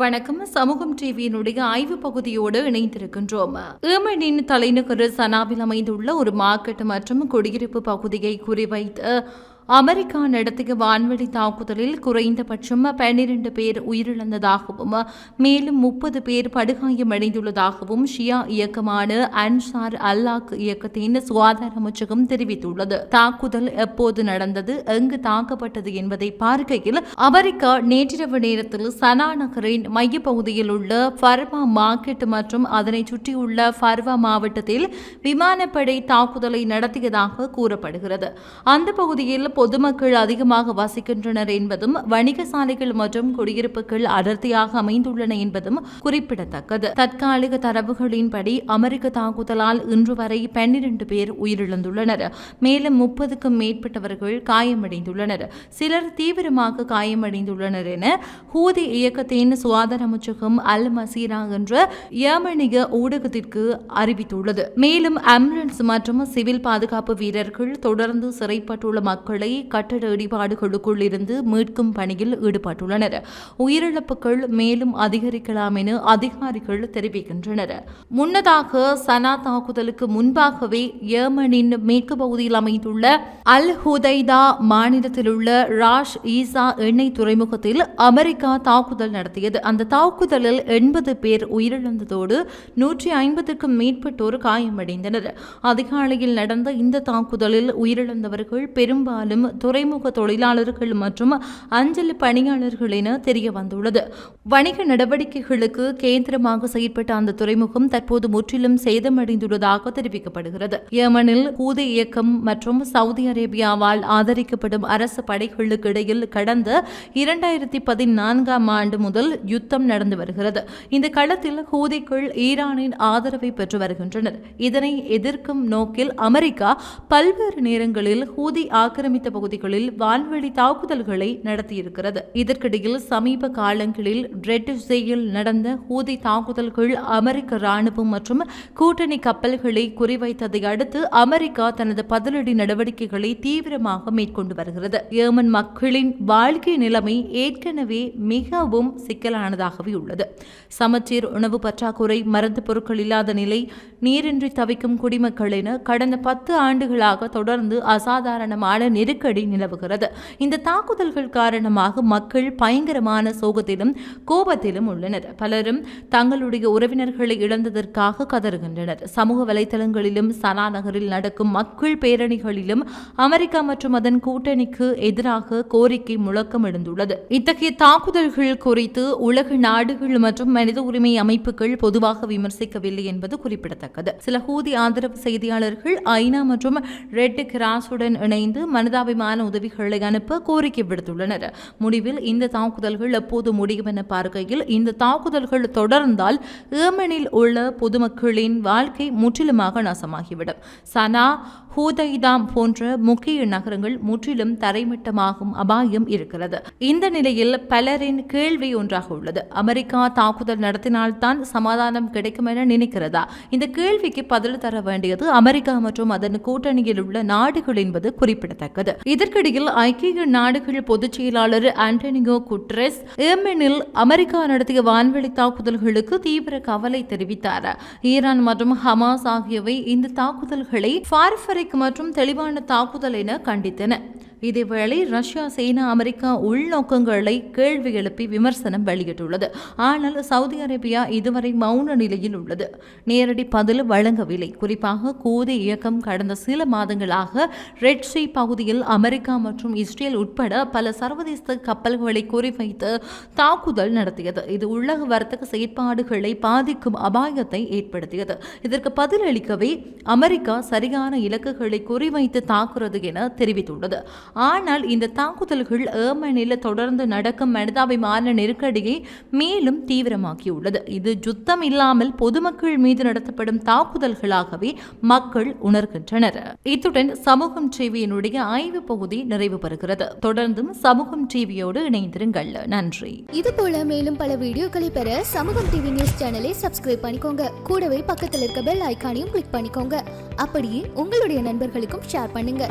வணக்கம். சமூகம் டிவியினுடைய ஆய்வு பகுதியோடு இணைந்திருக்கின்றோம். ஏமனின் தலைநகர் சனாவில் அமைந்துள்ள ஒரு மார்க்கெட் மற்றும் குடியிருப்பு பகுதியை குறிவைத்து அமெரிக்கா நடத்திய வான்வெளி தாக்குதலில் குறைந்தபட்சம் பன்னிரண்டு பேர் உயிரிழந்ததாகவும் மேலும் முப்பது பேர் படுகாயமடைந்துள்ளதாகவும் ஷியா இயக்கமான அன்சார் அல்லாக் இயக்கத்தின் சுகாதார அமைச்சகம் தெரிவித்துள்ளது. தாக்குதல் எப்போது நடந்தது எங்கு தாக்கப்பட்டது என்பதை பார்க்கையில் அமெரிக்கா நேற்றிரவு நேரத்தில் சனா நகரின் மையப்பகுதியில் உள்ள ஃபர்வா மார்க்கெட் மற்றும் அதனை சுற்றியுள்ள ஃபர்வா மாவட்டத்தில் விமானப்படை தாக்குதலை நடத்தியதாக கூறப்படுகிறது. அந்த பகுதியில் பொதுமக்கள் அதிகமாக வசிக்கின்றனர் என்பதும் வணிக சாலைகள் மற்றும் குடியிருப்புகள் அடர்த்தியாக அமைந்துள்ளன என்பதும் குறிப்பிடத்தக்கது. தற்காலிக தரவுகளின்படி அமெரிக்க தாக்குதலால் இன்று வரை பன்னிரண்டு பேர் உயிரிழந்துள்ளனர். மேலும் முப்பதுக்கும் மேற்பட்டவர்கள் காயமடைந்துள்ளனர். சிலர் தீவிரமாக காயமடைந்துள்ளனர் என ஹூதி இயக்கத்தின் சுகாதார அமைச்சகம் அல் மசீரா என்ற யேமனிய ஊடகத்திற்கு அறிவித்துள்ளது. மேலும் ஆம்புலன்ஸ் மற்றும் சிவில் பாதுகாப்பு வீரர்கள் தொடர்ந்து சிறைப்பட்டுள்ள மக்களை கட்டட இடிபாடுகளுக்குள் இருந்து மீட்கும் பணியில் ஈடுபட்டுள்ளனர். உயிரிழப்புகள் மேலும் அதிகரிக்கலாம் என அதிகாரிகள் தெரிவிக்கின்றனர். முன்னதாக சனா தாக்குதலுக்கு முன்பாகவே ஏமனின் மேற்கு பகுதியில் அமைந்துள்ள அல் ஹுதைதா மாநிலத்திலுள்ள ராஷ் ஈசா எண்ணெய் துறைமுகத்தில் அமெரிக்கா தாக்குதல் நடத்தியது. அந்த தாக்குதலில் எண்பது பேர் உயிரிழந்ததோடு நூற்றி ஐம்பதுக்கும் மேற்பட்டோர் காயமடைந்தனர். அதிகாலையில் நடந்த இந்த தாக்குதலில் உயிரிழந்தவர்கள் பெரும்பாலும் துறைமுக தொழிலாளர்கள் மற்றும் அஞ்சல் பணியாளர்கள் என தெரிய வந்துள்ளது வணிக நடவடிக்கைகளுக்கு கேந்திரமாக செயற்பட்ட அந்த துறைமுகம் தற்போது முற்றிலும் சேதமடைந்துள்ளதாக தெரிவிக்கப்படுகிறது. யமனில் ஹூதி இயக்கம் மற்றும் சவுதி அரேபியாவால் ஆதரிக்கப்படும் அரசு படைகளுக்கு இடையில் கடந்த இரண்டாயிரத்தி பதினான்காம் ஆண்டு முதல் யுத்தம் நடந்து வருகிறது. இந்த களத்தில் ஹூதிக்குள் ஈரானின் ஆதரவை பெற்று வருகின்றனர். இதனை எதிர்க்கும் நோக்கில் அமெரிக்கா பல்வேறு நேரங்களில் ஹூதி ஆக்கிரமித்த பகுதிகளில் வான்வெளி தாக்குதல்களை நடத்தியிருக்கிறது. இதற்கிடையில் சமீப காலங்களில் ரெட்டிசேயில் நடந்த ஹூதி தாக்குதல்கள் அமெரிக்க ராணுவம் மற்றும் கூட்டணி கப்பல்களை குறிவைத்ததை அடுத்து அமெரிக்கா தனது பதிலடி நடவடிக்கைகளை தீவிரமாக மேற்கொண்டு வருகிறது. ஏமன் மக்களின் வாழ்க்கை நிலைமை ஏற்கனவே மிகவும் சிக்கலானதாகவே உள்ளது. சமச்சீர் உணவு பற்றாக்குறை மருந்து பொருட்கள் இல்லாத நிலை நீரின்றி தவிக்கும் குடிமக்கள் என கடந்த பத்து ஆண்டுகளாக தொடர்ந்து அசாதாரணமான நெருக்கடி நிலவுகிறது. இந்த தாக்குதல்கள் காரணமாக மக்கள் பயங்கரமான சோகத்திலும் கோபத்திலும் உள்ளனர். பலரும் தங்களுடைய உறவினர்களை இழந்ததற்காக கதறுகின்றனர். சமூக வலைதளங்களிலும் சனா நகரில் நடக்கும் மக்கள் பேரணிகளிலும் அமெரிக்கா மற்றும் அதன் கூட்டணிக்கு எதிராக கோரிக்கை முழக்கம் எழுந்துள்ளது. இத்தகைய தாக்குதல்கள் குறித்து உலக நாடுகள் மற்றும் மனித உரிமை அமைப்புகள் பொதுவாக விமர்சிக்கவில்லை என்பது குறிப்பிடத்தக்கது. சில ஹூதி ஆதரவு செய்தியாளர்கள் ஐநா மற்றும் ரெட் கிராஸுடன் இணைந்து மனித மனிதாபிமான உதவிகளை அனுப்ப கோரிக்கை விடுத்துள்ளனர். முடிவில் இந்த தாக்குதல்கள் எப்போது முடியும் என பார்க்கையில் இந்த தாக்குதல்கள் தொடர்ந்தால் ஏமனில் உள்ள பொதுமக்களின் வாழ்க்கை முற்றிலுமாக நாசமாகிவிடும். சனா ஹூதைதாம் போன்ற முக்கிய நகரங்கள் முற்றிலும் தரைமட்டமாகும் அபாயம் இருக்கிறது. இந்த நிலையில் பலரின் கேள்வி ஒன்றாக உள்ளது. அமெரிக்கா தாக்குதல் நடத்தினால்தான் சமாதானம் கிடைக்கும் என நினைக்கிறதா? இந்த கேள்விக்கு பதில் தர வேண்டியது அமெரிக்கா மற்றும் அதன் கூட்டணியில் உள்ள நாடுகள் என்பது குறிப்பிடத்தக்கது. இதற்கிடையில் ஐக்கிய நாடுகள் பொதுச் செயலாளர் ஆண்டனியோ குட்ரெஸ் ஏமனில் அமெரிக்கா நடத்திய வான்வெளி தாக்குதல்களுக்கு தீவிர கவலை தெரிவித்தார். ஈரான் மற்றும் ஹமாஸ் ஆகியவை இந்த தாக்குதல்களை மற்றும் தெளிவான தாக்குதல் என கண்டித்தன. இதேவேளை ரஷ்யா சீனா அமெரிக்கா உள்நோக்கங்களை கேள்வி எழுப்பி விமர்சனம் வெளியிட்டுள்ளது. ஆனால் சவுதி அரேபியா இதுவரை மௌன நிலையில் உள்ளது. நேரடி பதில் வழங்கவில்லை. குறிப்பாக கூதி இயக்கம் கடந்த சில மாதங்களாக ரெட் சி பகுதியில் அமெரிக்கா மற்றும் இஸ்ரேல் உட்பட பல சர்வதேச கப்பல்களை குறிவைத்து தாக்குதல் நடத்தியது. இது உலக வர்த்தக செயற்பாடுகளை பாதிக்கும் அபாயத்தை ஏற்படுத்தியது. இதற்கு பதிலளிக்கவே அமெரிக்கா சரியான இலக்குகளை குறிவைத்து தாக்குறது என தெரிவித்துள்ளது. ஆனால் இந்த தாக்குதல்கள் ஏமனில் தொடர்ந்து நடக்கும் மனிதாபிமான நெருக்கடியை மேலும் தீவிரமாக்கியுள்ளது. இது யுத்தம் இல்லாமல் பொதுமக்கள் மீது நடத்தப்படும் தாக்குதல்களாகவே மக்கள் உணர்கின்றனர். இத்துடன் சமூகம் டிவியினுடைய ஆய்வு பகுதி நிறைவு பெறுகிறது. தொடர்ந்தும் சமூகம் டிவியோடு இணைந்திருங்கள். நன்றி. இது போல மேலும் பல வீடியோக்களை பெற சமூகம் டிவி நியூஸ் சேனலை சப்ஸ்கிரைப் பண்ணிக்கோங்க. கூடவே பக்கத்தில் இருக்க பெல் ஐக்கானையும் கிளிக் பண்ணிக்கோங்க. அப்படியே உங்களுடைய நண்பர்களுக்கும் ஷேர் பண்ணுங்க.